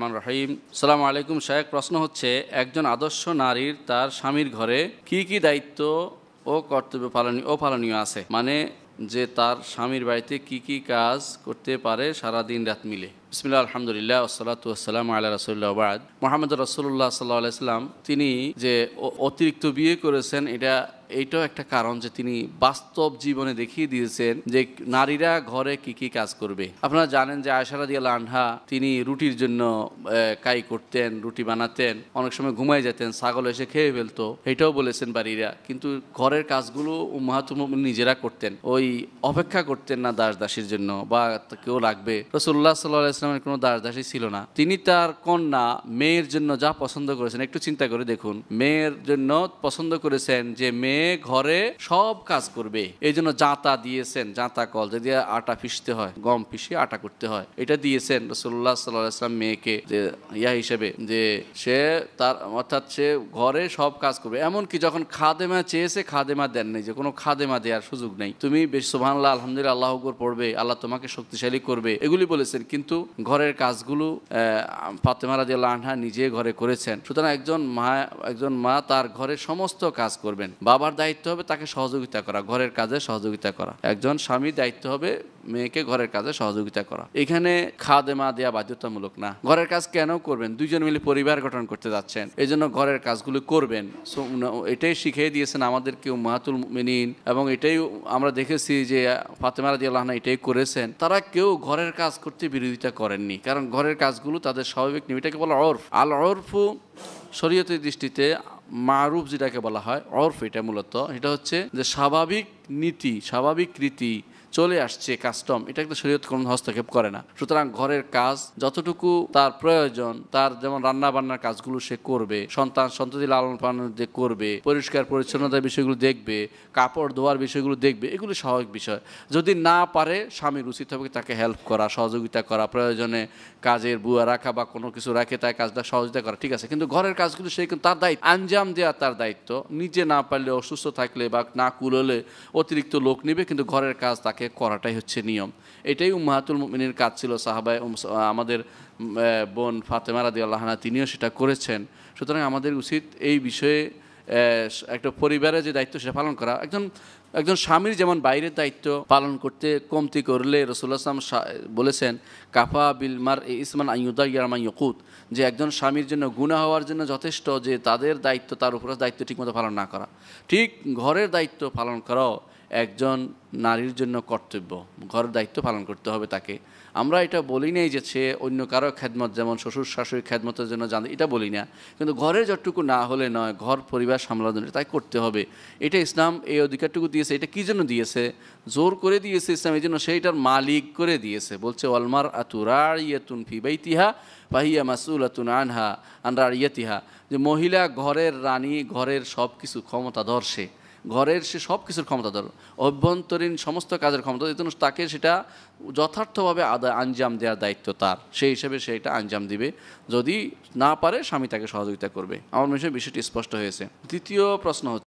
রহমান রহিম। সালাম আলাইকুম শায়েক প্রশ্ন হচ্ছে, একজন আদর্শ নারীর তার স্বামীর ঘরে কি কি দায়িত্ব ও কর্তব্য পালনীয়, ও পালনীয় আছে? মানে যে তার স্বামীর বাড়িতে কি কি কাজ করতে পারে সারা দিন রাত মিলে। বিসমিল্লাহ, আলহামদুলিল্লাহ ওসালাতু আসসালাম আল্লাহ রসুল্লাহ বাদ। মোহাম্মদ রসুল্লাহ সাল্লাহ সাল্লাম তিনি যে অতিরিক্ত বিয়ে করেছেন, এটা এইটাও একটা কারণ যে তিনি বাস্তব জীবনে দেখিয়ে দিয়েছেন যে নারীরা ঘরে কি কি কাজ করবে। আপনারা জানেন যে আয়সারা দিয়া আনহা তিনি রুটির জন্য কাই করতেন, রুটি বানাতেন, অনেক সময় ঘুমাই যেতেন, ছাগল এসে খেয়ে ফেলতো, এটাও বলেছেন বাড়িরা। কিন্তু ঘরের কাজগুলো মাহাতুম নিজেরা করতেন। ওই অপেক্ষা করতেন না দাস দাসীর জন্য বা কেউ লাগবে রসুল্লাহ সাল্লাহ ইসলামের কোনো দাস দাসী ছিল না। তিনি তার কন্যা মেয়ের জন্য যা পছন্দ করেছেন, একটু চিন্তা করে দেখুন। মেয়ের জন্য পছন্দ করেছেন যে মেয়ে ঘরে সব কাজ করবে। এই জন্য জাঁতা দিয়েছেন, জাঁতা কল। যদি আটা পিষতে হয়, গম পিষে আটা করতে হয়। এটা দিয়েছেন রসুল্লাহ সাল্লাহ ইসলাম মেয়েকে, যে ইয়া হিসেবে, যে সে তার, অর্থাৎ সে ঘরে সব কাজ করবে। এমনকি যখন খাদেমা চেয়েছে, খাদেমা দেন নেই। যে কোনো খাদেমা দেওয়ার সুযোগ নেই। তুমি বেশ সুবহানাল্লাহ, আলহামদুলিল্লাহ, আল্লাহ আকবর পড়বে। আল্লাহ তোমাকে শক্তিশালী করবে। এগুলি বলেছেন। কিন্তু ঘরের কাজগুলো ফাতেমা রাজি আল্লাহ নিজে ঘরে করেছেন। সুতরাং একজন মা একজন মা তার ঘরে সমস্ত কাজ করবেন। বাবার দায়িত্ব হবে তাকে সহযোগিতা করা, ঘরের কাজে সহযোগিতা করা। একজন স্বামীর দায়িত্ব হবে মেয়েকে ঘরের কাজে সহযোগিতা করা। এখানে খাদেমা দেওয়া বাধ্যতামূলক না। ঘরের কাজ কেন করবেন? দুইজন মিলে পরিবার গঠন করতে যাচ্ছেন। এই জন্য ঘরের কাজগুলো করবেন। এটাই শিখিয়ে দিয়েছেন আমাদেরকে মাহাতুল মিনিন এবং এটাই আমরা দেখেছি যে ফাতেমা রাজি আল্লাহ এটাই করেছেন। তারা কেউ ঘরের কাজ করতে বিরোধিতা করেননি। কারণ ঘরের কাজগুলো তাদের স্বাভাবিক নিয়ম এটাকে বলা অর্ফ আল অর্ফু শরীয়তের দৃষ্টিতে মারুফ যেটাকে বলা হয়, অর্ফ এটা মূলত এটা হচ্ছে যে স্বাভাবিক নীতি, স্বাভাবিক রীতি চলে আসছে কাস্টম, এটা একটা শরীয়ত কোনো হস্তক্ষেপ করে না। সুতরাং ঘরের কাজ যতটুকু তার প্রয়োজন, তার যেমন রান্না বান্নার কাজগুলো সে করবে, সন্তান সন্ততি লালন পালন করবে, পরিষ্কার পরিচ্ছন্নতার বিষয়গুলো দেখবে, কাপড় ধোয়ার বিষয়গুলো দেখবে, এগুলো স্বাভাবিক বিষয়। যদি না পারে, স্বামীর উচিত হবে তাকে হেল্প করা, সহযোগিতা করা, প্রয়োজনে কাজের বুয়া রাখা বা কোনো কিছু রাখে তার কাজটা সহযোগিতা করা, ঠিক আছে। কিন্তু ঘরের কাজগুলো সে কিন্তু তার দায়িত্ব, আঞ্জাম দেওয়া তার দায়িত্ব। নিজে না পারলে, অসুস্থ থাকলে বা না কুলোলে অতিরিক্ত লোক নিবে, কিন্তু ঘরের কাজ তাকে করাটাই হচ্ছে নিয়ম। এটাই উম্মাহাতুল মুমিনের কাজ ছিল। সাহাবায় আমাদের বোন ফাতেমা রাদি আল্লাহনা তিনিও সেটা করেছেন। সুতরাং আমাদের উচিত এই বিষয়ে একটা পরিবারের যে দায়িত্ব সেটা পালন করা। একজন একজন স্বামীর যেমন বাইরের দায়িত্ব পালন করতে কমতি করলে রসুল্লাহ আসলাম বলেছেন, কাফা বিলমার ইসমান আইয়ুদা ইয়ারমা ইয়কুত যে একজন স্বামীর জন্য গুণা হওয়ার জন্য যথেষ্ট যে তাদের দায়িত্ব, তার উপর দায়িত্ব ঠিকমতো পালন না করা। ঠিক ঘরের দায়িত্ব পালন করাও একজন নারীর জন্য কর্তব্য। ঘরের দায়িত্ব পালন করতে হবে তাকে। আমরা এটা বলি নাই যে সে অন্য কারও খেদমত, যেমন শ্বশুর শাশুড়ি খেদমতের জন্য জানে, এটা বলি না। কিন্তু ঘরে যতটুকু না হলে নয়, ঘর পরিবার সামলানোর তাই করতে হবে। এটা ইসলাম এই অধিকারটুকু দিয়েছে, এটা কী জন্য দিয়েছে? জোর করে দিয়েছে ইসলাম, এই জন্য সেইটার মালিক করে দিয়েছে। বলছে অলমার আতুরার ইয়েতুন ফি বাইতিহা বাহিয়া মাসুল আতুন আনহা আনরার ইয়েতিহা যে মহিলা ঘরের রানী, ঘরের সব কিছু ক্ষমতাধর সে। ঘরের সে সব কিছুর ক্ষমতাধর অভ্যন্তরীণ সমস্ত কাজের ক্ষমতা এই জন্য তাকে সেটা যথার্থভাবে আদায়, আঞ্জাম দেওয়ার দায়িত্ব তার। সেই হিসেবে সে এটা আঞ্জাম দিবে। যদি না পারে, স্বামী তাকে সহযোগিতা করবে। আমার হয় বিষয়টি স্পষ্ট হয়েছে। তৃতীয় প্রশ্ন